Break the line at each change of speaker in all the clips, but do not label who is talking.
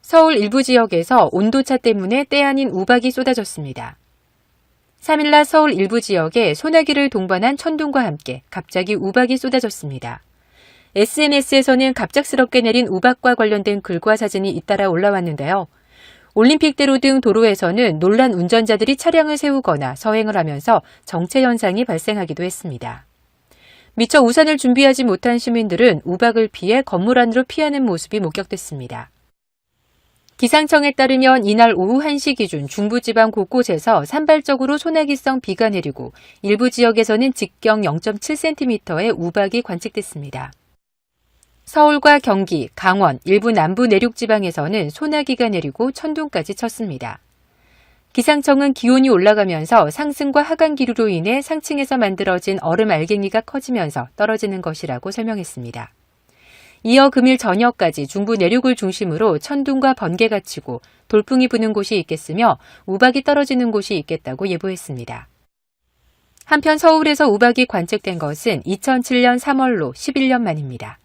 서울 일부 지역에서 온도차 때문에 때 아닌 우박이 쏟아졌습니다. 3일날 서울 일부 지역에 소나기를 동반한 천둥과 함께 갑자기 우박이 쏟아졌습니다. SNS에서는 갑작스럽게 내린 우박과 관련된 글과 사진이 잇따라 올라왔는데요. 올림픽대로 등 도로에서는 놀란 운전자들이 차량을 세우거나 서행을 하면서 정체 현상이 발생하기도 했습니다. 미처 우산을 준비하지 못한 시민들은 우박을 피해 건물 안으로 피하는 모습이 목격됐습니다. 기상청에 따르면 이날 오후 1시 기준 중부지방 곳곳에서 산발적으로 소나기성 비가 내리고 일부 지역에서는 직경 0.7cm의 우박이 관측됐습니다. 서울과 경기, 강원, 일부 남부 내륙 지방에서는 소나기가 내리고 천둥까지 쳤습니다. 기상청은 기온이 올라가면서 상승과 하강 기류로 인해 상층에서 만들어진 얼음 알갱이가 커지면서 떨어지는 것이라고 설명했습니다. 이어 금일 저녁까지 중부 내륙을 중심으로 천둥과 번개가 치고 돌풍이 부는 곳이 있겠으며 우박이 떨어지는 곳이 있겠다고 예보했습니다. 한편 서울에서 우박이 관측된 것은 2007년 3월로 11년 만입니다.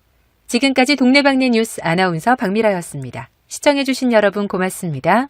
지금까지 동네방네 뉴스 아나운서 박미라였습니다. 시청해주신 여러분 고맙습니다.